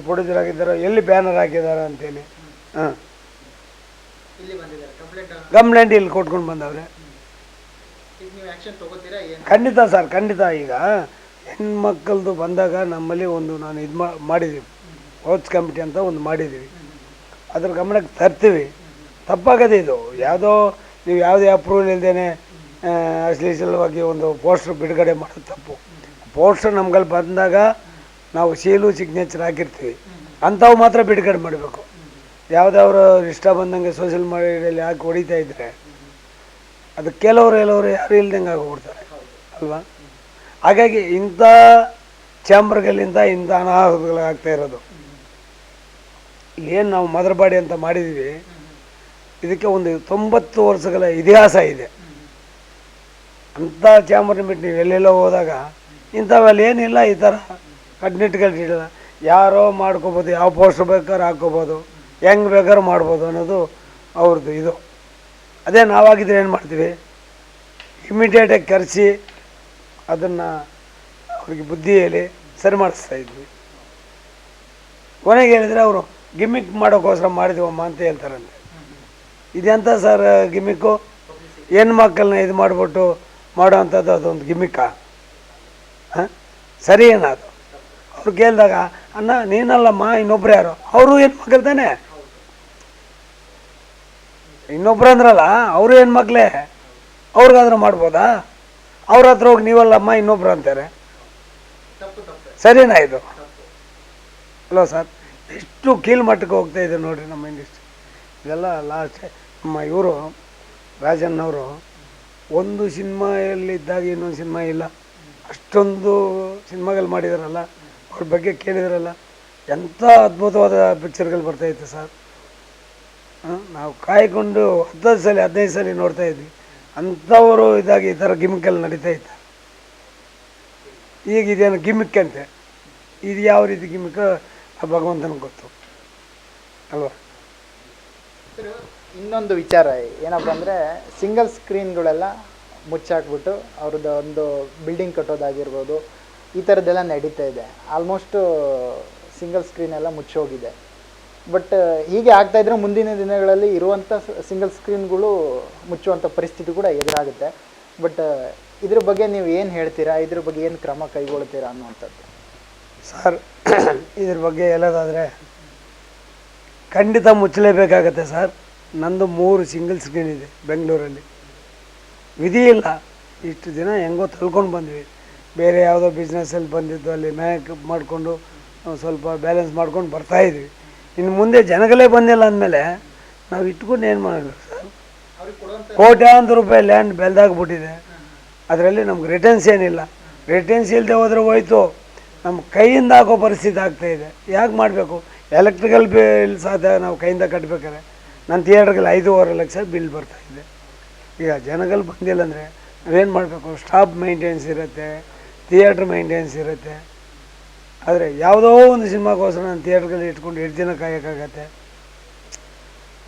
B: ಪ್ರೊಡ್ಯೂಸರ್ ಆಗಿದ್ದಾರೋ ಎಲ್ಲಿ ಬ್ಯಾನರ್ ಹಾಕಿದ್ದಾರೆ ಅಂತೇಳಿ. ಹಾಂ.
A: ಕಂಪ್ಲೇಂಟ್
B: ಇಲ್ಲಿ ಕೊಟ್ಕೊಂಡು ಬಂದವ್ರೆ
A: ಈಗ ನೀವು ಆ್ಯಕ್ಷನ್ ತಗೋತೀರಾ ಏನು
B: ಖಂಡಿತ ಸರ್, ಖಂಡಿತ. ಈಗ ಹೆಣ್ಮಕ್ಕಳದು ಬಂದಾಗ ನಮ್ಮಲ್ಲಿ ಒಂದು ನಾನು ಇದು ಮಾಡಿದ್ದೀವಿ ಓಟ್ಸ್ ಕಮಿಟಿ ಅಂತ ಒಂದು ಮಾಡಿದ್ದೀವಿ ಅದ್ರ ಗಮನಕ್ಕೆ ತರ್ತೀವಿ. ತಪ್ಪಾಗದೆ ಇದು. ಯಾವುದೋ ನೀವು ಯಾವುದೇ ಅಪ್ರೂವಲ್ ಇಲ್ಲದೇ ಅಶ್ಲೀಲವಾಗಿ ಒಂದು ಪೋಸ್ಟರ್ ಬಿಡುಗಡೆ ಮಾಡೋದು ತಪ್ಪು. ಪೋಸ್ಟರ್ ನಮ್ಗಲ್ಲಿ ಬಂದಾಗ ನಾವು ಸೀಲು ಸಿಗ್ನೇಚರ್ ಹಾಕಿರ್ತೀವಿ. ಅಂಥವು ಮಾತ್ರ ಬಿಡುಗಡೆ ಮಾಡಬೇಕು. ಯಾವುದಾದ್ರು ಇಷ್ಟ ಬಂದಂಗೆ ಸೋಷಿಯಲ್ ಮೀಡಿಯಲ್ಲಿ ಹಾಕಿ ಹೊಡಿತಾ ಇದ್ದರೆ ಅದು ಕೆಲವರು ಎಲ್ಲವರು ಯಾರು ಇಲ್ದಂಗೆ ಆಗೋಗ್ಬಿಡ್ತಾರೆ ಅಲ್ವಾ? ಹಾಗಾಗಿ ಇಂಥ ಚಾಂಬರ್ಗಳಿಂದ ಇಂಥ ಅನಾಹುತಗಳಾಗ್ತಾ ಇರೋದು. ಏನು ನಾವು ಮದರಬಾಡಿ ಅಂತ ಮಾಡಿದ್ವಿ, ಇದಕ್ಕೆ ಒಂದು ತೊಂಬತ್ತು ವರ್ಷಗಳ ಇತಿಹಾಸ ಇದೆ. ಅಂಥ ಚಾಂಬರ್ನ ಬಿಟ್ಟು ನೀವು ಎಲ್ಲೆಲ್ಲೋ ಹೋದಾಗ ಇಂಥವೆಲ್ಲ ಏನಿಲ್ಲ, ಈ ಥರ ಕಟ್ನಿಟ್ಗಳಿಲ್ಲ ಯಾರೋ ಮಾಡ್ಕೋಬೋದು, ಯಾವ ಪೋಸ್ಟ್ ಬೇಕಾದ್ರೆ ಹಾಕ್ಕೋಬೋದು, ಹೆಂಗೆ ಬೇಕಾದ್ರೂ ಮಾಡ್ಬೋದು ಅನ್ನೋದು ಅವ್ರದ್ದು ಇದು. ಅದೇ ನಾವಾಗಿದ್ರೆ ಏನು ಮಾಡ್ತೀವಿ? ಇಮಿಡಿಯೇಟಾಗಿ ಕರೆಸಿ ಅದನ್ನು ಅವ್ರಿಗೆ ಬುದ್ಧಿ ಹೇಳಿ ಸರಿ ಮಾಡಿಸ್ತಾ ಇದ್ವಿ. ಕೊನೆಗೆ ಹೇಳಿದರೆ ಅವರು ಗಿಮ್ಮಿಕ್ ಮಾಡೋಕ್ಕೋಸ್ಕರ ಮಾಡಿದೀವಮ್ಮ ಅಂತ ಹೇಳ್ತಾರಂತೆ ಇದೆಂಥ ಸರ್ ಗಿಮ್ಮಿಕ್ಕು ಹೆಣ್ಮಕ್ಕಳನ್ನ ಇದು ಮಾಡಿಬಿಟ್ಟು ಮಾಡೋ ಅಂಥದ್ದು ಅದೊಂದು ಗಿಮ್ಮಿಕ್ಕ ಹಾಂ? ಸರಿ ಏನದು? ಅವ್ರು ಕೇಳಿದಾಗ, ಅಣ್ಣ, ನೀನಲ್ಲಮ್ಮ, ಇನ್ನೊಬ್ರು ಯಾರು? ಅವರು ಹೆಣ್ಮಕ್ಳು ತಾನೆ. ಇನ್ನೊಬ್ರು ಅಂದ್ರಲ್ಲ, ಅವರು ಹೆಣ್ಮಕ್ಳೇ ಅವ್ರಿಗಾದ್ರೂ ಮಾಡ್ಬೋದಾ? ಅವ್ರ ಹತ್ರ ಹೋಗಿ ನೀವಲ್ಲಮ್ಮ, ಇನ್ನೊಬ್ರು ಅಂತಾರೆ. ಸರಿನಾ ಇದು? ಹಲೋ ಸರ್, ಎಷ್ಟು ಕೀಳು ಮಟ್ಟಕ್ಕೆ ಹೋಗ್ತಾ ಇದೆ ನೋಡಿರಿ ನಮ್ಮ ಇಂಡಸ್ಟ್ರಿ ಇದೆಲ್ಲ ಲಾಸ್ಟ್ ನಮ್ಮ ಇವರು ರಾಜಣ್ಣವರು ಒಂದು ಸಿನಿಮಾಯಲ್ಲಿದ್ದಾಗ ಇನ್ನೊಂದು ಸಿನಿಮಾ ಇಲ್ಲ. ಅಷ್ಟೊಂದು ಸಿನಿಮಾಗಳು ಮಾಡಿದಾರಲ್ಲ, ಅವ್ರ ಬಗ್ಗೆ ಕೇಳಿದಾರಲ್ಲ. ಎಂಥ ಅದ್ಭುತವಾದ ಪಿಕ್ಚರ್ಗಳು ಬರ್ತಾಯಿತ್ತು ಸರ್? ನಾವು ಕಾಯ್ಕೊಂಡು ಹತ್ತತ್ತು ಸಲ, ಹದಿನೈದು ಸಲ ನೋಡ್ತಾ ಇದ್ವಿ. ಅಂಥವರು ಇದಾಗಿ ಈ ಥರ ಗಿಮಿಕಲ್ಲಿ ನಡೀತಾ ಇತ್ತು. ಈಗ ಇದೇನು ಗಿಮಿಕ್ ಅಂತೆ. ಇದು ಯಾವ ರೀತಿ ಗಿಮಿಕ್ ಆ ಭಗವಂತನಿಗೆ ಗೊತ್ತು. ಅಲ್ವಾ?
A: ಇನ್ನೊಂದು ವಿಚಾರ. ಏನಪ್ಪ ಅಂದರೆ ಸಿಂಗಲ್ ಸ್ಕ್ರೀನ್ಗಳೆಲ್ಲ ಮುಚ್ಚಾಕ್ಬಿಟ್ಟು ಅವ್ರದ್ದು ಒಂದು ಬಿಲ್ಡಿಂಗ್ ಕಟ್ಟೋದಾಗಿರ್ಬೋದು, ಈ ಥರದ್ದೆಲ್ಲ ನಡೀತಾ ಇದೆ. ಆಲ್ಮೋಸ್ಟು ಸಿಂಗಲ್ ಸ್ಕ್ರೀನ್ ಎಲ್ಲ ಮುಚ್ಚೋಗಿದೆ. ಬಟ್ ಹೀಗೆ ಆಗ್ತಾ ಇದ್ರೆ ಮುಂದಿನ ದಿನಗಳಲ್ಲಿ ಇರುವಂಥ ಸಿಂಗಲ್ ಸ್ಕ್ರೀನ್ಗಳು ಮುಚ್ಚುವಂಥ ಪರಿಸ್ಥಿತಿ ಕೂಡ ಎದುರಾಗುತ್ತೆ. ಬಟ್ ಇದ್ರ ಬಗ್ಗೆ ನೀವು ಏನು ಹೇಳ್ತೀರಾ? ಇದ್ರ ಬಗ್ಗೆ ಏನು ಕ್ರಮ ಕೈಗೊಳ್ತೀರಾ ಅನ್ನುವಂಥದ್ದು.
B: ಸರ್, ಇದ್ರ ಬಗ್ಗೆ ಹೇಳೋದಾದರೆ, ಖಂಡಿತ ಮುಚ್ಚಲೇಬೇಕಾಗತ್ತೆ ಸರ್. ನಂದು ಮೂರು ಸಿಂಗಲ್ ಸ್ಕ್ರೀನ್ ಇದೆ ಬೆಂಗಳೂರಲ್ಲಿ. ವಿಧಿ ಇಲ್ಲ. ಇಷ್ಟು ದಿನ ಹೆಂಗೋ ತಳ್ಕೊಂಡು ಬಂದ್ವಿ. ಬೇರೆ ಯಾವುದೋ ಬಿಸ್ನೆಸ್ಸಲ್ಲಿ ಬಂದಿದ್ದು, ಅಲ್ಲಿ ಮ್ಯಾಕ್ ಮಾಡಿಕೊಂಡು, ಸ್ವಲ್ಪ ಬ್ಯಾಲೆನ್ಸ್ ಮಾಡ್ಕೊಂಡು ಬರ್ತಾಯಿದ್ವಿ ಇನ್ನು ಮುಂದೆ ಜನಗಳೇ ಬಂದಿಲ್ಲ ಅಂದಮೇಲೆ ನಾವು ಇಟ್ಕೊಂಡು ಏನು ಮಾಡಬೇಕು ಸರ್ ಕೋಟ್ಯಾಂತರ ರೂಪಾಯಿ ಲ್ಯಾಂಡ್ ಬೆಳೆದಾಗ್ಬಿಟ್ಟಿದೆ. ಅದರಲ್ಲಿ ನಮ್ಗೆ ರಿಟರ್ನ್ಸ್ ಏನಿಲ್ಲ. ರಿಟರ್ನ್ಸ್ ಇಲ್ಲದೆ ಹೋದ್ರೆ ಹೋಯ್ತು. ನಮ್ಮ ಕೈಯಿಂದ ಹಾಕೋ ಪರಿಸ್ಥಿತಿ ಆಗ್ತಾ ಇದೆ. ಯಾಕೆ ಮಾಡಬೇಕು? ಎಲೆಕ್ಟ್ರಿಕಲ್ ಬಿಲ್ ಸಾಧ್ಯ ನಾವು ಕೈಯಿಂದ ಕಟ್ಟಬೇಕಾದ್ರೆ ನನ್ನ ಥಿಯೇಟ್ರ್ಗೆ ಐದೂವರೆ ಲಕ್ಷ ಬಿಲ್ ಬರ್ತಾ ಇದೆ. ಈಗ ಜನಗಳು ಬಂದಿಲ್ಲ ಅಂದರೆ ನಾವೇನು ಮಾಡಬೇಕು? ಸ್ಟಾಫ್ ಮೈಂಟೆನ್ಸ್ ಇರುತ್ತೆ ಥಿಯೇಟ್ರ್ ಮೈಂಟೆನ್ಸ್ ಇರುತ್ತೆ. ಆದರೆ ಯಾವುದೋ ಒಂದು ಸಿನಿಮಾಗೋಸ್ಕರ ನಾನು ಥಿಯೇಟ್ರ್ಗಳಲ್ಲಿ ಇಟ್ಕೊಂಡು ಎಷ್ಟು ದಿನ ಕಾಯೋಕ್ಕಾಗತ್ತೆ.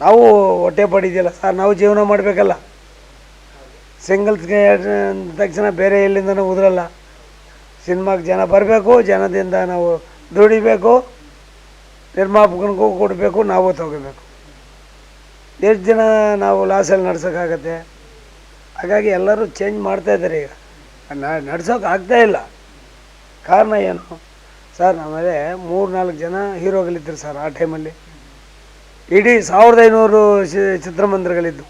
B: ನಾವು ಹೊಟ್ಟೆ ಪಡಿದೆಯಲ್ಲ ಸರ್, ನಾವು ಜೀವನ ಮಾಡಬೇಕಲ್ಲ. ಸಿಂಗಲ್ ಅಂದ ತಕ್ಷಣ ಬೇರೆ ಎಲ್ಲಿಂದನೂ ಉದುರಲ್ಲ. ಸಿನಿಮಾಗೆ ಜನ ಬರಬೇಕು, ಜನದಿಂದ ನಾವು ದುಡಿಬೇಕು, ನಿರ್ಮಾಪಕನಿಗೂ ಕೊಡಬೇಕು, ನಾವು ತಗೋಬೇಕು. ಎಷ್ಟು ದಿನ ನಾವು ಲಾಸಲ್ಲಿ ನಡ್ಸೋಕ್ಕಾಗತ್ತೆ? ಹಾಗಾಗಿ ಎಲ್ಲರೂ ಚೇಂಜ್ ಮಾಡ್ತಾಯಿದ್ದಾರೆ ಈಗ. ನಡ್ಸೋಕೆ ಇಲ್ಲ. ಕಾರಣ ಏನು? ಸರ್, ನಮ್ಮಲ್ಲಿ ಮೂರು ನಾಲ್ಕು ಜನ ಹೀರೋಗಳಿದ್ದರು ಸರ್ ಆ ಟೈಮಲ್ಲಿ. ಇಡೀ ಸಾವಿರದ ಐನೂರು ಚಿತ್ರಮಂದಿರಗಳಿದ್ದು.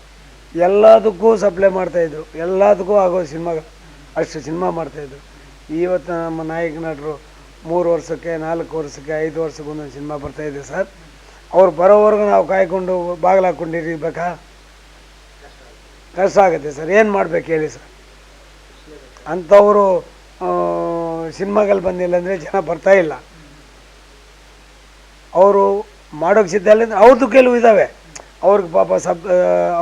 B: ಎಲ್ಲದಕ್ಕೂ ಸಪ್ಲೈ ಮಾಡ್ತಾಯಿದ್ರು ಎಲ್ಲದಕ್ಕೂ ಆಗೋ ಸಿನಿಮಾಗಳು ಅಷ್ಟು ಸಿನಿಮಾ ಮಾಡ್ತಾಯಿದ್ರು ಇವತ್ತು ನಮ್ಮ ನಾಯಕ ನಟರು ಮೂರು ವರ್ಷಕ್ಕೆ, ನಾಲ್ಕು ವರ್ಷಕ್ಕೆ, ಐದು ವರ್ಷಕ್ಕೆ ಒಂದೊಂದು ಸಿನಿಮಾ ಬರ್ತಾಯಿದೆ ಸರ್. ಅವ್ರು ಬರೋವರೆಗೂ ನಾವು ಕಾಯ್ಕೊಂಡು ಬಾಗಿಲು ಹಾಕ್ಕೊಂಡಿರ್ಬೇಕಾ? ಕಷ್ಟ ಆಗುತ್ತೆ ಸರ್. ಏನು ಮಾಡ್ಬೇಕು ಹೇಳಿ ಸರ್? ಅಂಥವರು ಸಿನಿಮಾಗಳು ಬಂದಿಲ್ಲ ಅಂದರೆ ಜನ ಬರ್ತಾ ಇಲ್ಲ. ಅವರು ಮಾಡೋಕ್ಕೆ ಸಿದ್ಧ ಇಲ್ಲ ಅಂದರೆ ಅವ್ರದ್ದು ಕೆಲವು ಇದ್ದಾವೆ ಅವ್ರಿಗೆ ಪಾಪ ಸಬ್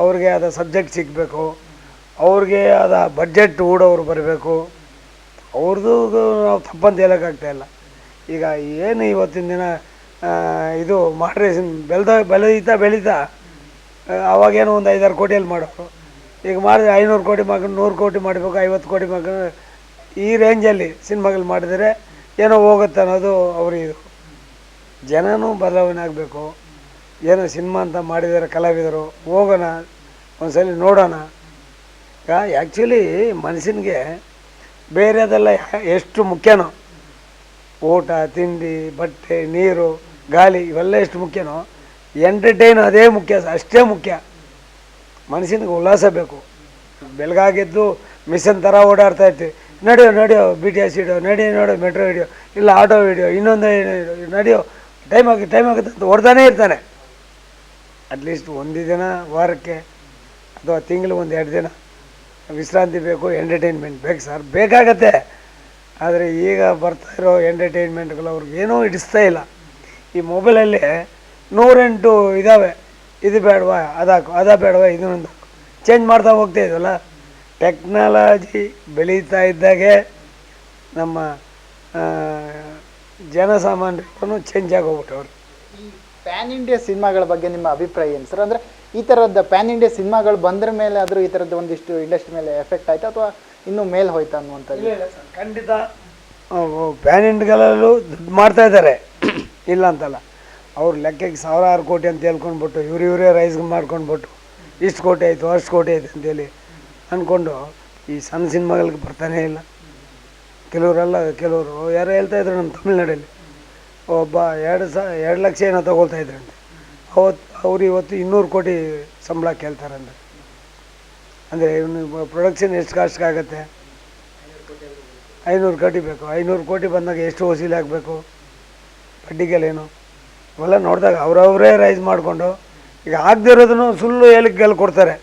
B: ಅವ್ರಿಗೆ ಆದ ಸಬ್ಜೆಕ್ಟ್ ಸಿಗಬೇಕು. ಅವ್ರಿಗೆ ಆದ ಬಡ್ಜೆಟ್ ಊಡೋರು ಬರಬೇಕು. ಅವ್ರದ್ದು ನಾವು ತಪ್ಪಂತ ಹೇಳೋಕ್ಕಾಗ್ತಾ ಇಲ್ಲ. ಈಗ ಏನು ಇವತ್ತಿನ ದಿನ ಇದು ಮಾಡ್ರೇಷನ್ ಬೆಳೆದ, ಬೆಳೀತಾ ಬೆಳೀತಾ ಅವಾಗೇನೋ ಒಂದು ಐದಾರು ಕೋಟಿಯಲ್ಲಿ ಮಾಡೋರು. ಈಗ ಮಾಡಿದ್ರೆ ಐನೂರು ಕೋಟಿ ಮಗ ನೂರು ಕೋಟಿ ಮಾಡಬೇಕು, ಐವತ್ತು ಕೋಟಿ ಮಗ ಈ ರೇಂಜಲ್ಲಿ ಸಿನಿಮಾಗಳು ಮಾಡಿದರೆ ಏನೋ ಹೋಗುತ್ತೆ ಅನ್ನೋದು ಅವ್ರಿಗೆ ಇದು. ಜನನೂ ಬದಲಾವಣೆ ಆಗಬೇಕು ಏನೋ ಸಿನಿಮಾ ಅಂತ ಮಾಡಿದ್ದಾರೆ ಕಲಾವಿದರು, ಹೋಗೋಣ, ಒಂದ್ಸಲಿ ನೋಡೋಣ. ಆ್ಯಕ್ಚುಲಿ ಮನುಷ್ಯನಿಗೆ ಬೇರೆದೆಲ್ಲ ಎಷ್ಟು ಮುಖ್ಯನೋ, ಊಟ, ತಿಂಡಿ, ಬಟ್ಟೆ, ನೀರು, ಗಾಳಿ, ಇವೆಲ್ಲ ಎಷ್ಟು ಮುಖ್ಯನೋ ಎಂಟರ್ಟೈನ್ ಅದೇ ಮುಖ್ಯ, ಅಷ್ಟೇ ಮುಖ್ಯ. ಮನುಷ್ಯನಿಗೆ ಉಲ್ಲಾಸ ಬೇಕು. ಬೆಳಗಾಗಿದ್ದು ಮಿಷನ್ ಥರ ಓಡಾಡ್ತಾ ಇರ್ತೀವಿ. ನಡೆಯೋ ನಡೆಯೋ ಬಿ ಟಿ ಎಸ್ ಹಿಡಿಯೋ ನಡೆಯೋ ನೋಡೋ ಮೆಟ್ರೋ ಹಿಡಿಯೋ ಇಲ್ಲ ಆಟೋ ಹಿಡಿಯೋ ಇನ್ನೊಂದು ನಡೆಯೋ ಟೈಮ್ ಆಗಿ ಟೈಮ್ ಆಗುತ್ತೆ ಅಂತ ಹೊಡ್ದಾನೇ ಇರ್ತಾನೆ. ಅಟ್ಲೀಸ್ಟ್ ಒಂದು ದಿನ, ವಾರಕ್ಕೆ, ಅಥವಾ ತಿಂಗಳು ಒಂದು ಎರಡು ದಿನ, ವಿಶ್ರಾಂತಿ ಬೇಕು ಎಂಟರ್ಟೈನ್ಮೆಂಟ್ ಬೇಕು ಸರ್ ಬೇಕಾಗತ್ತೆ. ಆದರೆ ಈಗ ಬರ್ತಾ ಇರೋ ಎಂಟರ್ಟೈನ್ಮೆಂಟ್ಗಳು ಅವ್ರಿಗೆ ಏನೂ ಹಿಡಿಸ್ತಾ ಇಲ್ಲ. ಈ ಮೊಬೈಲಲ್ಲಿ ನೂರೆಂಟು ಇದ್ದಾವೆ ಇದು ಬೇಡವಾ, ಅದಾಕು, ಅದ ಬೇಡವಾ ಇದನ್ನೊಂದು ಚೇಂಜ್ ಮಾಡ್ತಾ ಹೋಗ್ತಾ ಇದ್ವಲ್ಲ? ಟೆಕ್ನಾಲಜಿ ಬೆಳೀತಾ ಇದ್ದಾಗೆ ನಮ್ಮ ಜನಸಾಮಾನ್ಯರು ಚೇಂಜ್ ಆಗೋಗ್ಬಿಟ್ಟವ್ರು.
A: ಈ ಪ್ಯಾನ್ ಇಂಡಿಯಾ ಸಿನಿಮಾಗಳ ಬಗ್ಗೆ ನಿಮ್ಮ ಅಭಿಪ್ರಾಯ ಏನು ಸರ್? ಅಂದರೆ ಈ ಥರದ ಪ್ಯಾನ್ ಇಂಡಿಯಾ ಸಿನಿಮಾಗಳು ಬಂದ್ರ ಮೇಲೆ ಆದರೂ ಈ ಥರದ್ದು ಒಂದಿಷ್ಟು ಇಂಡಸ್ಟ್ರಿ ಮೇಲೆ ಎಫೆಕ್ಟ್ ಆಯ್ತಾ ಅಥವಾ ಇನ್ನೂ ಮೇಲೆ ಹೋಯ್ತಾ ಅನ್ನುವಂಥದ್ದು?
B: ಖಂಡಿತ. ಪ್ಯಾನ್ ಇಂಡಿಯಾಗಳಲ್ಲೂ ದುಡ್ಡು ಮಾಡ್ತಾ ಇದ್ದಾರೆ. ಇಲ್ಲ ಅಂತಲ್ಲ. ಅವ್ರು ಲೆಕ್ಕಕ್ಕೆ ಸಾವಿರಾರು ಕೋಟಿ ಅಂತ ಹೇಳ್ಕೊಂಡ್ಬಿಟ್ಟು ಇವ್ರು ಇವರೇ ರೈಸ್ ಮಾಡ್ಕೊಂಡ್ಬಿಟ್ಟು ಇಷ್ಟು ಕೋಟಿ ಆಯಿತು ಅಷ್ಟು ಕೋಟಿ ಆಯಿತು ಅಂತೇಳಿ ಅಂದ್ಕೊಂಡು ಈ ಸಣ್ಣ ಸಿನಿಮಾಗಳಿಗೆ ಬರ್ತಾನೇ ಇಲ್ಲ. ಕೆಲವರೆಲ್ಲ, ಕೆಲವರು ಯಾರೋ ಹೇಳ್ತಾ ಇದ್ರು ನಮ್ಮ ತಮಿಳ್ನಾಡಲ್ಲಿ, ಒಬ್ಬ ಎರಡು ಸ, ಎರಡು ಲಕ್ಷ ಏನೋ ತಗೊಳ್ತಾ ಇದ್ರಂತೆ ಅವತ್ತು ಅವ್ರು ಇವತ್ತು ಇನ್ನೂರು ಕೋಟಿ ಸಂಬಳ ಕೇಳ್ತಾರಂತೆ. ಅಂದರೆ ಇವನು ಪ್ರೊಡಕ್ಷನ್ ಎಷ್ಟು ಕಾಸ್ಟ್ ಆಗುತ್ತೆ? ಐನೂರು ಕೋಟಿ ಬೇಕು. ಐನೂರು ಕೋಟಿ ಬಂದಾಗ ಎಷ್ಟು ವಸೂಲಿ ಆಗಬೇಕು? ಬಡ್ಡಿಗೆಲೇನು ಇವೆಲ್ಲ ನೋಡಿದಾಗ ಅವರವರೇ ರೈಸ್ ಮಾಡಿಕೊಂಡು, ಈಗ ಆಗದೇ ಇರೋದನ್ನು ಸುಳ್ಳು ಹೇಳಿಕೆ ಗೆಲ್ ಕೊಡ್ತಾರೆ.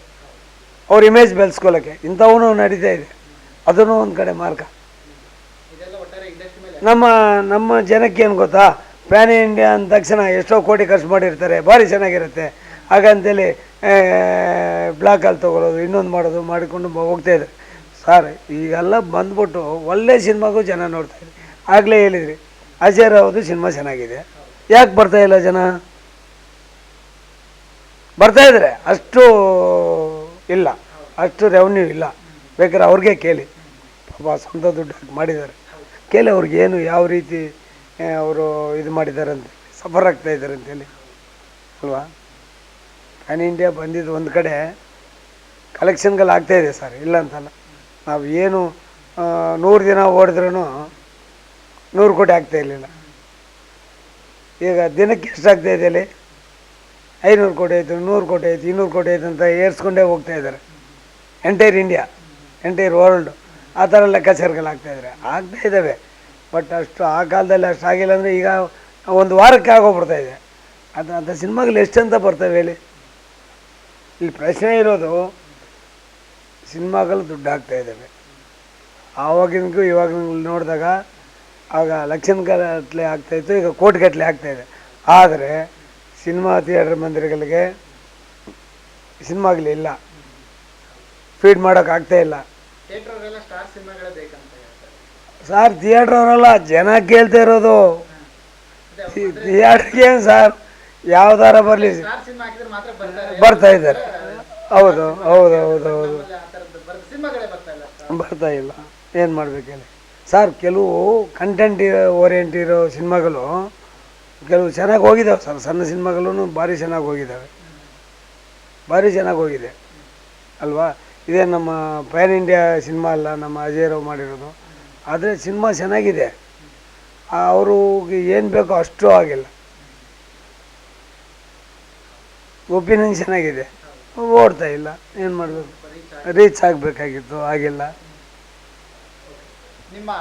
B: ಅವ್ರ ಇಮೇಜ್ ಬೆಳೆಸ್ಕೊಳ್ಳೋಕ್ಕೆ ಇಂಥವೂ ನಡೀತಾ ಇದೆ. ಅದನ್ನು ಒಂದು ಕಡೆ ಮಾರ್ಗ ನಮ್ಮ ನಮ್ಮ ಜನಕ್ಕೆ ಏನು ಗೊತ್ತಾ? ಪ್ಯಾನ್ ಇಂಡಿಯಾ ಅಂದ ತಕ್ಷಣ ಎಷ್ಟೋ ಕೋಟಿ ಖರ್ಚು ಮಾಡಿರ್ತಾರೆ. ಭಾರಿ ಚೆನ್ನಾಗಿರುತ್ತೆ. ಹಾಗಂತೇಳಿ ಬ್ಲಾಕಲ್ಲಿ ತೊಗೊಳೋದು, ಇನ್ನೊಂದು ಮಾಡೋದು, ಮಾಡಿಕೊಂಡು ಹೋಗ್ತಾಯಿದ್ರು ಸರ್, ಈಗೆಲ್ಲ ಬಂದ್ಬಿಟ್ಟು ಒಳ್ಳೆ ಸಿನಿಮಾಗೂ ಜನ ನೋಡ್ತಾ ಇದ್ದಾರೆ. ಆಗಲೇ ಹೇಳಿದ್ರಿ. ಅಜಯ್ ರಾವ್ದು ಸಿನಿಮಾ ಚೆನ್ನಾಗಿದೆ. ಯಾಕೆ ಬರ್ತಾ ಇಲ್ಲ ಜನ? ಬರ್ತಾ ಇದ್ದಾರೆ ಅಷ್ಟು ಇಲ್ಲ. ಅಷ್ಟು ರೆವೆನ್ಯೂ ಇಲ್ಲ. ಬೇಕಾದ್ರೆ ಅವ್ರಿಗೆ ಕೇಳಿ. ಪಾಪ ಸ್ವಂತ ದುಡ್ಡು ಮಾಡಿದ್ದಾರೆ. ಕೇಳಿ ಅವ್ರಿಗೆ ಏನು ಯಾವ ರೀತಿ ಅವರು ಇದು ಮಾಡಿದ್ದಾರೆ ಅಂತ ಸಫರ್ ಆಗ್ತಾ ಇದ್ದಾರೆ ಅಂತೇಳಿ. ಅಲ್ವಾ? ಪ್ಯಾನ್ ಇಂಡಿಯಾ ಬಂದಿದ್ದು ಒಂದು ಕಡೆ ಕಲೆಕ್ಷನ್ಗಳು ಇದೆ ಸರ್. ಇಲ್ಲ ಅಂತಲ್ಲ. ನಾವು ಏನು ನೂರು ದಿನ ಓಡಿದ್ರೂ ನೂರು ಕೋಟಿ ಆಗ್ತಾ ಇರಲಿಲ್ಲ. ಈಗ ದಿನಕ್ಕೆ ಎಷ್ಟಾಗ್ತಾ ಇದೆ ಅಲ್ಲಿ ಐನೂರು ಕೋಟಿ ಆಯಿತು, ನೂರು ಕೋಟಿ ಆಯಿತು, ಇನ್ನೂರು ಕೋಟಿ ಆಯಿತು ಅಂತ ಏರ್ಸ್ಕೊಂಡೇ ಹೋಗ್ತಾ ಇದ್ದಾರೆ. ಎಂಟೈರ್ ಇಂಡಿಯಾ ಎಂಟೈರ್ ವರ್ಲ್ಡ್ ಆ ಥರ ಲೆಕ್ಕಾಚಾರಗಳು ಇದ್ದಾರೆ. ಆಗ್ತಾ ಇದ್ದಾವೆ ಬಟ್ ಅಷ್ಟು ಆ ಕಾಲದಲ್ಲಿ ಅಷ್ಟು ಆಗಿಲ್ಲ ಅಂದರೆ ಈಗ ಒಂದು ವಾರಕ್ಕೆ ಆಗೋಗ್ಬಿಡ್ತಾ ಇದೆ. ಅದು ಅಂಥ ಸಿನಿಮಾಗಳು ಅಂತ ಬರ್ತವೆ ಹೇಳಿ? ಇಲ್ಲಿ ಪ್ರಶ್ನೆ ಇರೋದು, ಸಿನಿಮಾಗಳು ದುಡ್ಡು ಆಗ್ತಾ ಇದ್ದಾವೆ. ಆವಾಗಿನಗೂ ಇವಾಗ ನೋಡಿದಾಗ, ಆಗ ಲಕ್ಷಗಟ್ಟಲೆ ಆಗ್ತಾಯಿತ್ತು ಈಗ ಕೋಟಿಗಟ್ಟಲೆ ಆಗ್ತಾಯಿದೆ ಆದರೆ ಸಿನಿಮಾ ಥಿಯೇಟರ್ ಮಂದಿರಗಳಿಗೆ ಸಿನಿಮಾಗಳಿಲ್ಲ ಫೀಡ್ ಮಾಡೋಕೆ ಆಗ್ತಾ ಇಲ್ಲ. ಸಾರ್ ಥಿಯೇಟ್ರ್ ಅವರೆಲ್ಲ ಜನ ಕೇಳ್ತಾ ಇರೋದು. ಥಿಯೇಟ್ರಿಗೆ ಏನು ಸರ್ ಯಾವ್ದಾರ ಬರಲಿ. ಬರ್ತಾ ಇದ್ದಾರೆ. ಹೌದು ಹೌದು ಹೌದು ಹೌದು.
A: ಬರ್ತಾ ಇಲ್ಲ
B: ಏನು ಮಾಡ್ಬೇಕು ಹೇಳಿ? ಸರ್ ಕೆಲವು ಕಂಟೆಂಟ್ ಓರಿಯೆಂಟ್ ಇರೋ ಸಿನಿಮಾಗಳು ಕೆಲವು ಚೆನ್ನಾಗಿ ಹೋಗಿದ್ದಾವೆ ಸರ್ ಸಣ್ಣ ಸಿನಿಮಾಗಳೂ ಭಾರಿ ಚೆನ್ನಾಗಿ ಹೋಗಿದ್ದಾವೆ ಭಾರಿ ಚೆನ್ನಾಗಿ ಹೋಗಿದೆ. ಅಲ್ವಾ? ಇದೇ ನಮ್ಮ ಪ್ಯಾನ್ ಇಂಡಿಯಾ ಸಿನಿಮಾ ಅಲ್ಲ, ನಮ್ಮ ಅಜಯ್ ರಾವ್ ಮಾಡಿರೋದು. ಆದರೆ ಸಿನಿಮಾ ಚೆನ್ನಾಗಿದೆ. ಅವ್ರಿಗೆ ಏನು ಬೇಕೋ ಅಷ್ಟು ಆಗಿಲ್ಲ. ಒಪಿನಿಯನ್ ಚೆನ್ನಾಗಿದೆ. ಓಡ್ತಾ ಇಲ್ಲ. ಏನು ಮಾಡಬೇಕು? ರೀಚ್ ಆಗಬೇಕಾಗಿತ್ತು, ಆಗಿಲ್ಲ.
A: ನಿಮ್ಮ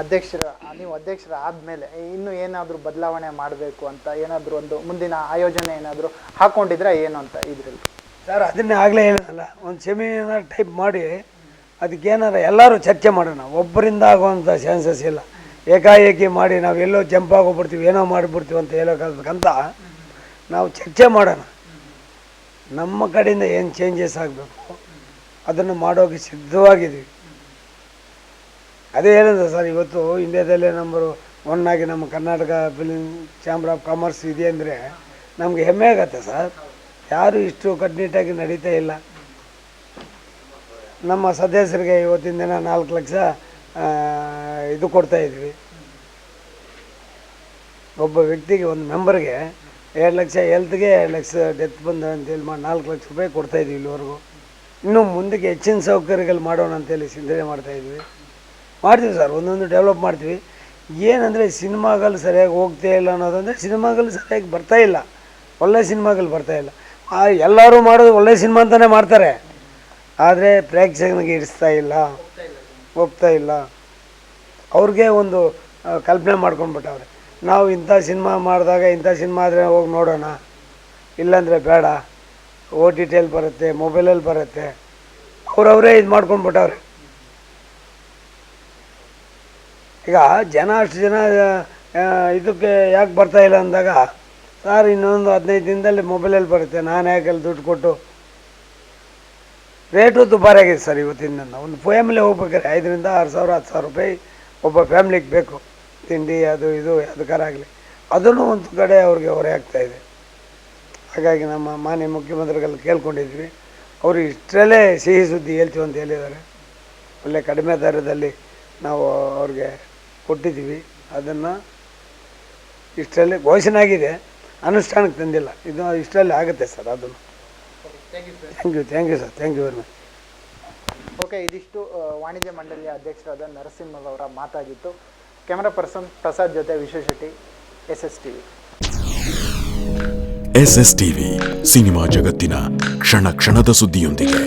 A: ಅಧ್ಯಕ್ಷರ ನೀವು ಅಧ್ಯಕ್ಷರ ಆದಮೇಲೆ ಇನ್ನು ಏನಾದರೂ ಬದಲಾವಣೆ ಮಾಡಬೇಕು ಅಂತ ಏನಾದರೂ ಒಂದು ಮುಂದಿನ ಆಯೋಜನೆ ಏನಾದರೂ ಹಾಕೊಂಡಿದ್ರೆ ಏನು ಅಂತ ಇದರಲ್ಲಿ?
B: ಸರ್, ಅದನ್ನೇ ಆಗಲೇ ಏನಲ್ಲ ಒಂದು ಸೆಮಿನಾರ್ ಟೈಪ್ ಮಾಡಿ, ಅದಕ್ಕೇನಾರ ಎಲ್ಲರೂ ಚರ್ಚೆ ಮಾಡೋಣ. ಒಬ್ಬರಿಂದ ಆಗುವಂಥ ಚಾನ್ಸಸ್ ಇಲ್ಲ. ಏಕಾಏಕಿ ಮಾಡಿ ನಾವು ಎಲ್ಲೋ ಜಂಪ್ ಆಗೋಗ್ಬಿಡ್ತೀವಿ, ಏನೋ ಮಾಡಿಬಿಡ್ತೀವಿ ಅಂತ ಹೇಳೋಕ್ಕಂತ ನಾವು ಚರ್ಚೆ ಮಾಡೋಣ. ನಮ್ಮ ಕಡೆಯಿಂದ ಏನು ಚೇಂಜಸ್ ಆಗಬೇಕು, ಅದನ್ನು ಮಾಡೋಕ್ಕೆ ಸಿದ್ಧವಾಗಿದ್ದೀವಿ. ಅದೇ ಹೇಳಿದೆ ಸರ್, ಇವತ್ತು ಇಂಡಿಯಾದಲ್ಲೇ ನಂಬರು ಒನ್ ಆಗಿ ನಮ್ಮ Karnataka film chamber of commerce ಇದೆ ಅಂದರೆ ನಮಗೆ ಹೆಮ್ಮೆ ಆಗತ್ತೆ ಸರ್. ಯಾರು ಇಷ್ಟು ಕಟ್ಟುನಿಟ್ಟಾಗಿ ನಡೀತಾ ಇಲ್ಲ. ನಮ್ಮ ಸದಸ್ಯರಿಗೆ ಇವತ್ತಿನ ದಿನ ನಾಲ್ಕು ಲಕ್ಷ ಇದು ಕೊಡ್ತಾ ಇದ್ವಿ. ಒಬ್ಬ ವ್ಯಕ್ತಿಗೆ, ಒಂದು ಮೆಂಬರ್ಗೆ ಎರಡು ಲಕ್ಷ ಹೆಲ್ತ್ಗೆ ಎರಡು ಲಕ್ಷ ಡೆತ್ ಬಂದ ಅಂತೇಳಿ ಮಾಡಿ ನಾಲ್ಕು ಲಕ್ಷ ರೂಪಾಯಿ ಕೊಡ್ತಾ ಇದ್ವಿ ಇಲ್ಲಿವರೆಗೂ. ಇನ್ನೂ ಮುಂದಕ್ಕೆ ಹೆಚ್ಚಿನ ಸೌಕರ್ಯಗಳು ಮಾಡೋಣ ಅಂತೇಳಿ ಚಿಂತನೆ ಮಾಡ್ತಾ ಇದ್ವಿ. ಮಾಡ್ತೀವಿ ಸರ್, ಒಂದೊಂದು ಡೆವಲಪ್ ಮಾಡ್ತೀವಿ. ಏನಂದರೆ ಸಿನಿಮಾಗಳು ಸರಿಯಾಗಿ ಹೋಗ್ತಾ ಇಲ್ಲ ಅನ್ನೋದಂದರೆ ಸಿನಿಮಾಗಳು ಸರಿಯಾಗಿ ಬರ್ತಾ ಇಲ್ಲ. ಒಳ್ಳೆ ಸಿನಿಮಾಗಳು ಬರ್ತಾ ಇಲ್ಲ. ಎಲ್ಲರೂ ಮಾಡೋದು ಒಳ್ಳೆ ಸಿನಿಮಾ ಅಂತಲೇ ಮಾಡ್ತಾರೆ. ಆದರೆ ಪ್ರೇಕ್ಷಕನಿಗೆ ಇರಿಸ್ತಾ ಇಲ್ಲ, ಒಪ್ತಾ ಇಲ್ಲ. ಅವ್ರಿಗೆ ಒಂದು ಕಲ್ಪನೆ ಮಾಡ್ಕೊಂಡ್ಬಿಟ್ಟವ್ರೆ. ನಾವು ಇಂಥ ಸಿನಿಮಾ ಮಾಡಿದಾಗ ಇಂಥ ಸಿನಿಮಾ ಆದರೆ ಹೋಗಿ ನೋಡೋಣ. ಇಲ್ಲಾಂದರೆ ಬೇಡ. ಓ ಟಿ ಟಿಯಲ್ಲಿ ಬರುತ್ತೆ, ಮೊಬೈಲಲ್ಲಿ ಬರುತ್ತೆ. ಅವ್ರವರೇ ಇದು ಮಾಡ್ಕೊಂಡ್ಬಿಟ್ಟವ್ರೆ. ಈಗ ಜನ ಅಷ್ಟು ಜನ ಇದಕ್ಕೆ ಯಾಕೆ ಬರ್ತಾ ಇಲ್ಲ ಅಂದಾಗ, ಸರ್, ಇನ್ನೊಂದು ಹದಿನೈದು ದಿನದಲ್ಲಿ ಮೊಬೈಲಲ್ಲಿ ಬರುತ್ತೆ, ನಾನು ಯಾಕೆ ದುಡ್ಡು ಕೊಟ್ಟು? ರೇಟು ದುಬಾರಿ ಆಗಿದೆ ಸರ್ ಇವತ್ತಿನ ಒಂದು ಫ್ಯಾಮಿಲಿ ಹೋಗ್ಬೇಕಾದ್ರೆ ಐದರಿಂದ ಆರು ಸಾವಿರ, ಹತ್ತು ಸಾವಿರ ರೂಪಾಯಿ ಒಬ್ಬ ಫ್ಯಾಮ್ಲಿಗೆ ಬೇಕು. ತಿಂಡಿ, ಅದು ಇದು ಯಾವ್ದಕ್ಕಾರಾಗಲಿ ಅದನ್ನು ಒಂದು ಕಡೆ ಅವ್ರಿಗೆ ಹೊರೆ ಇದೆ. ಹಾಗಾಗಿ ನಮ್ಮ ಮಾನ್ಯ ಮುಖ್ಯಮಂತ್ರಿಗಳು ಕೇಳ್ಕೊಂಡಿದ್ವಿ ಅವರು ಇಷ್ಟರಲ್ಲೇ ಸಿಹಿ ಸುದ್ದಿ ಹೇಳ್ತೀವಿ ಅಂತ ಹೇಳಿದ್ದಾರೆ. ಒಳ್ಳೆ ಕಡಿಮೆ ದರದಲ್ಲಿ ನಾವು ಅವ್ರಿಗೆ ಕೊಟ್ಟಿದ್ದೀವಿ. ಅದನ್ನು ಇಷ್ಟರಲ್ಲಿ ಘೋಷಣೆ ಆಗಿದೆ ಅನುಷ್ಠಾನಕ್ಕೆ ತಂದಿಲ್ಲ. ಇದು ಇಷ್ಟರಲ್ಲಿ ಆಗುತ್ತೆ ಸರ್ ಅದನ್ನು. Thank you thank you sir thank you very much
A: okay ಇದಿಷ್ಟು ವಾಣಿಜ್ಯ ಮಂಡಳಿಯ ಅಧ್ಯಕ್ಷರಾದ ನರಸಿಂಹರವರ ಮಾತಾಗಿತ್ತು ಕ್ಯಾಮರಾ ಪರ್ಸನ್ ಪ್ರಸಾದ್ ಜೊತೆ Vishwa Shetty S S T V
C: S S TV cinema ಜಗತ್ತಿನ ಕ್ಷಣ ಕ್ಷಣದ ಸುದ್ದಿಯೊಂದಿಗೆ.